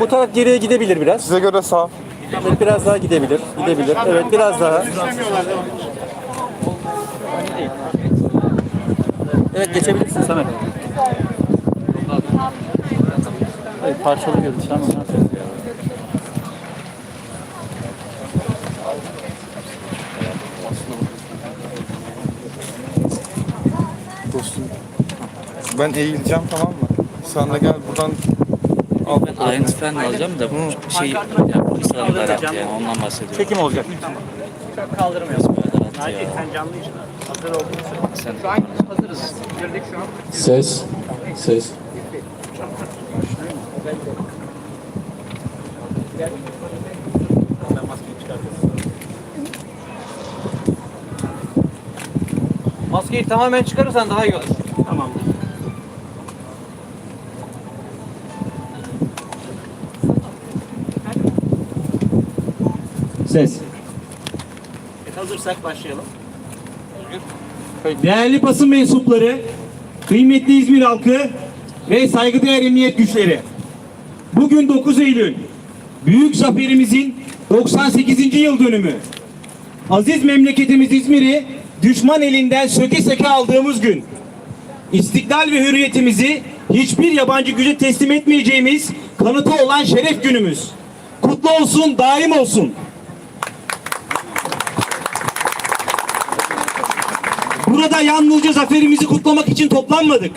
Bu taraf geriye gidebilir biraz. Size göre sağ. Evet, biraz daha gidebilir. Gidebilir. Evet biraz daha. Evet geçebilirsin Samet. Evet parçalı görüntü ama? Dostum. Ben eğileceğim tamam mı? Sen de gel buradan ayrıntı falan alacağım da bu şey ya polis adamlar yaptı yani ondan bahsediyorum. Çekim olacak. Kaldırmıyoruz böyle rahat ya. Sen canlı için hazır oldun. Sen Şu an hazırız. Girdik şu an. Ses. Ses. Maskeyi tamamen çıkarırsan daha iyi olur. Tamamdır. Ses. Evet, hazırsak başlayalım. Değerli basın mensupları, kıymetli İzmir halkı ve saygıdeğer emniyet güçleri. Bugün 9 Eylül, büyük zaferimizin 98. yıl dönümü. Aziz memleketimiz İzmir'i düşman elinden söke söke aldığımız gün. İstiklal ve hürriyetimizi hiçbir yabancı güce teslim etmeyeceğimiz kanıtı olan şeref günümüz. Kutlu olsun, daim olsun. Burada yalnızca zaferimizi kutlamak için toplanmadık.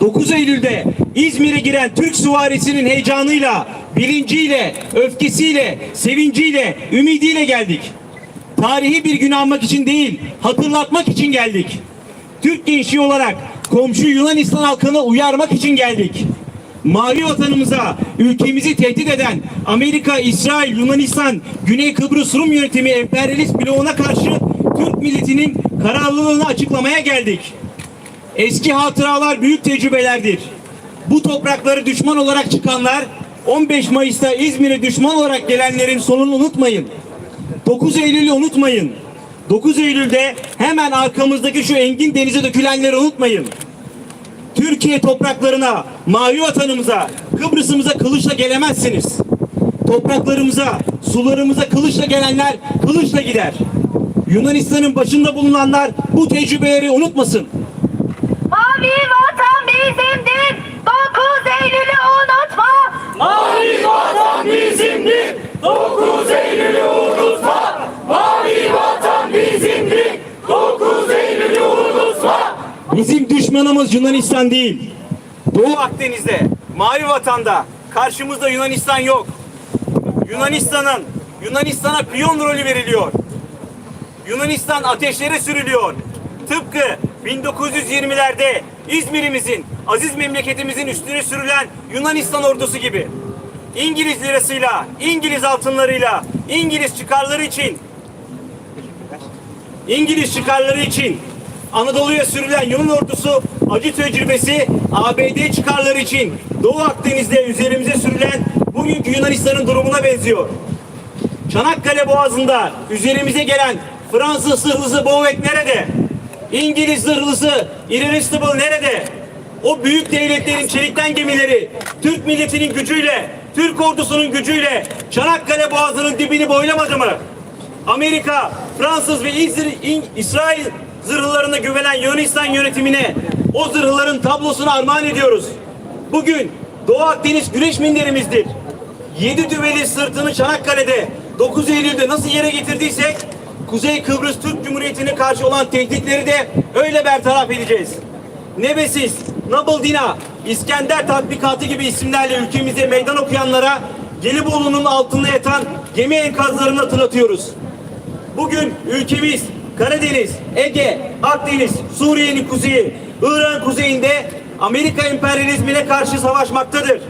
9 Eylül'de İzmir'e giren Türk süvarisinin heyecanıyla, bilinciyle, öfkesiyle, sevinciyle, ümidiyle geldik. Tarihi bir gün almak için değil, hatırlatmak için geldik. Türk gençliği olarak komşu Yunanistan halkını uyarmak için geldik. Mavi vatanımıza, ülkemizi tehdit eden Amerika, İsrail, Yunanistan, Güney Kıbrıs Rum yönetimi emperyalist bloğuna karşı Türk milletinin kararlılığını açıklamaya geldik. Eski hatıralar büyük tecrübelerdir. Bu toprakları düşman olarak çıkanlar 15 Mayıs'ta İzmir'e düşman olarak gelenlerin sonunu unutmayın. 9 Eylül'ü unutmayın. 9 Eylül'de hemen arkamızdaki şu engin denize dökülenleri unutmayın. Türkiye topraklarına, mavi vatanımıza, Kıbrıs'ımıza kılıçla gelemezsiniz. Topraklarımıza, sularımıza kılıçla gelenler kılıçla gider. Yunanistan'ın başında bulunanlar bu tecrübeleri unutmasın. Mavi vatan bizimdir. 9 Eylül'ü unutma. Mavi vatan bizimdir. 9 Eylül'ü unutma. Mavi vatan bizimdir. 9 Eylül'ü unutma. Bizim düşmanımız Yunanistan değil. Doğu Akdeniz'de, Mavi Vatan'da karşımızda Yunanistan yok. Yunanistan'ın Yunanistan'a piyon rolü veriliyor. Yunanistan ateşlere sürülüyor. Tıpkı 1920'lerde İzmir'imizin, aziz memleketimizin üstüne sürülen Yunanistan ordusu gibi. İngiliz lirasıyla, İngiliz altınlarıyla, İngiliz çıkarları için İngiliz çıkarları için Anadolu'ya sürülen Yunan ordusu acı tecrübesi ABD çıkarları için Doğu Akdeniz'de üzerimize sürülen bugünkü Yunanistan'ın durumuna benziyor. Çanakkale Boğazı'nda üzerimize gelen Fransız zırhlısı Bovet nerede? İngiliz zırhlısı Irresistible nerede? O büyük devletlerin çelikten gemileri Türk milletinin gücüyle, Türk ordusunun gücüyle Çanakkale Boğazı'nın dibini boylamadı mı? Amerika, Fransız ve İsrail zırhlarına güvenen Yunanistan yönetimine o zırhların tablosunu armağan ediyoruz. Bugün Doğu Akdeniz güreş minderimizdir. Yedi düveli sırtını Çanakkale'de 9 Eylül'de nasıl yere getirdiysek Kuzey Kıbrıs Türk Cumhuriyeti'ne karşı olan tehditleri de öyle bertaraf edeceğiz. Nebesis, Nabıldina, İskender tatbikatı gibi isimlerle ülkemize meydan okuyanlara Gelibolu'nun altında yatan gemi enkazlarını hatırlatıyoruz. Bugün ülkemiz Karadeniz, Ege, Akdeniz, Suriye'nin kuzeyi, İran kuzeyinde Amerika emperyalizmine karşı savaşmaktadır.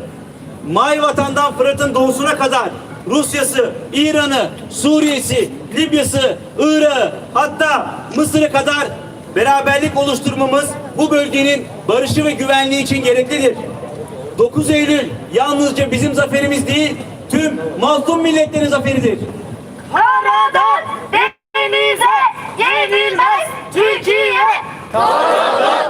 Mavi vatandan Fırat'ın doğusuna kadar Rusya'sı, İran'ı, Suriye'si, Libya'sı, Irak'ı hatta Mısır'a kadar beraberlik oluşturmamız bu bölgenin barışı ve güvenliği için gereklidir. 9 Eylül yalnızca bizim zaferimiz değil, tüm mazlum milletlerin zaferidir. Karadan denize yenilmez Türkiye. Yenilmez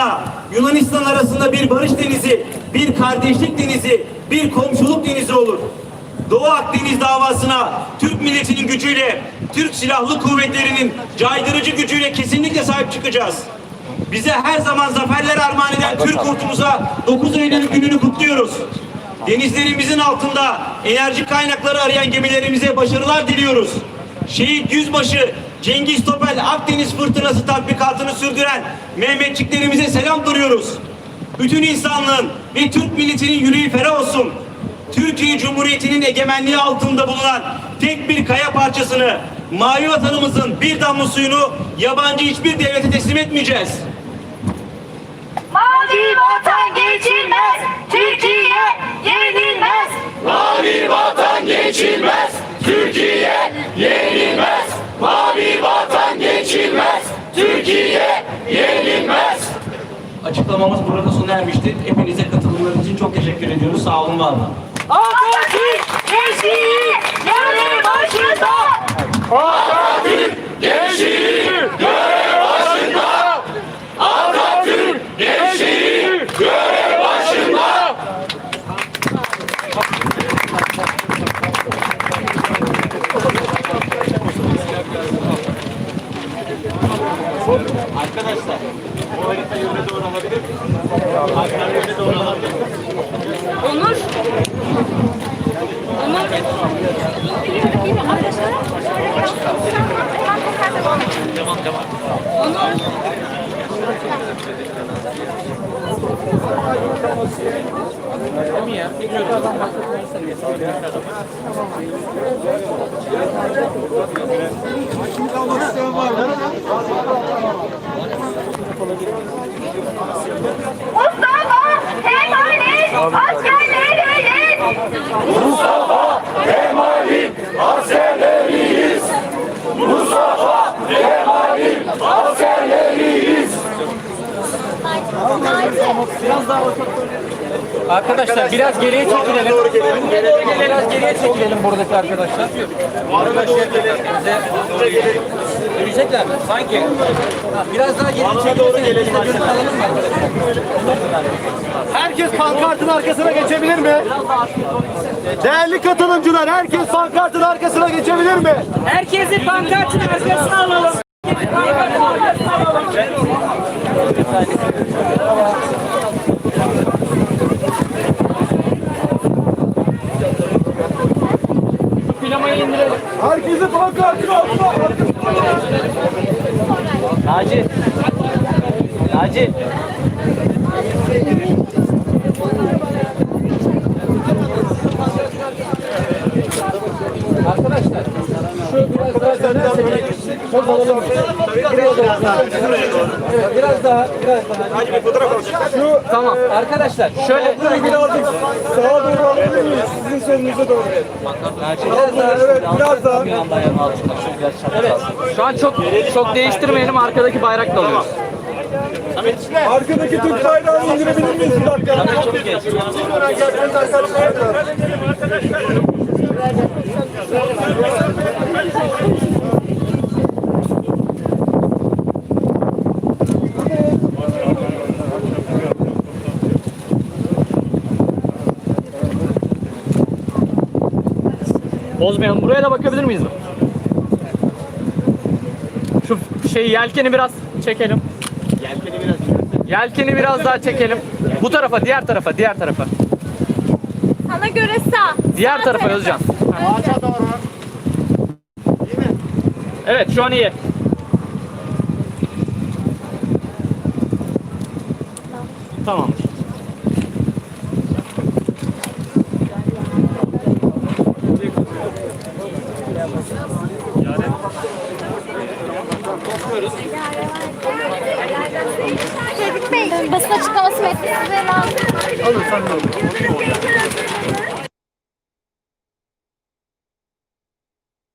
Yunanistan'la Yunanistan arasında bir barış denizi, bir kardeşlik denizi, bir komşuluk denizi olur. Doğu Akdeniz davasına Türk milletinin gücüyle, Türk Silahlı Kuvvetleri'nin caydırıcı gücüyle kesinlikle sahip çıkacağız. Bize her zaman zaferler armağan eden Türk kurtumuza 9 Eylül gününü kutluyoruz. Denizlerimizin altında enerji kaynakları arayan gemilerimize başarılar diliyoruz. Şehit Yüzbaşı Cengiz Topel Akdeniz Fırtınası tatbikatını sürdüren Mehmetçiklerimize selam duruyoruz. Bütün insanlığın ve Türk milletinin yüreği ferah olsun. Türkiye Cumhuriyeti'nin egemenliği altında bulunan tek bir kaya parçasını, mavi vatanımızın bir damla suyunu yabancı hiçbir devlete teslim etmeyeceğiz. Mavi vatan geçilmez, Türkiye yenilmez. Mavi vatan geçilmez, Türkiye yenilmez. Mavi vatan geçilmez, Türkiye yenilmez. Açıklamamız burada sona ermiştir. Hepinize katılımlarınız için çok teşekkür ediyoruz. Sağ olun, var olun. Atatürk gençliği yanı başında. Gençliği görev başında. Atatürk gençliği görev başında. Onur. Onur. Mustafa askerleriyiz. Mustafa Kemal'in askerleriyiz. Arkadaşlar biraz geriye çekilelim. Biraz geriye çekilelim buradaki arkadaşlar. Bize Yürüyecekler mi? Sanki. Ha, Biraz daha de görüntü alalım mı arkadaşlar? Herkes pankartın arkasına geçebilir mi? Değerli katılımcılar herkes pankartın arkasına geçebilir mi? Herkesi pankartın arkasına alalım. Pankartın arkasına alalım. Herkesi pankartın altına. Naci. Naci. Arkadaşlar şu biraz daha çok alalım. Buraya doğru. Evet biraz daha biraz daha. Şu tamam arkadaşlar şöyle Sağa doğru alabilir miyiz? Sizin solunuza doğru. biraz daha Evet biraz daha. Evet. Şu an çok çok değiştirmeyelim arkadaki bayrak da alıyoruz. Arkadaki Türk bayrağını indirebilir miyiz bir dakika? Çok geç. Arkadaşlar. Bozmayalım. Buraya da bakabilir miyiz? Şu şey yelkeni biraz çekelim. Yelkeni biraz Yelkeni biraz daha çekelim. Bu tarafa, diğer tarafa, diğer tarafa. Sana göre sağ. Diğer tarafa Özcan. Evet, şu an iyi. Tamam. Şefik Bey, basın açıklaması metni size lazım. Alın sen de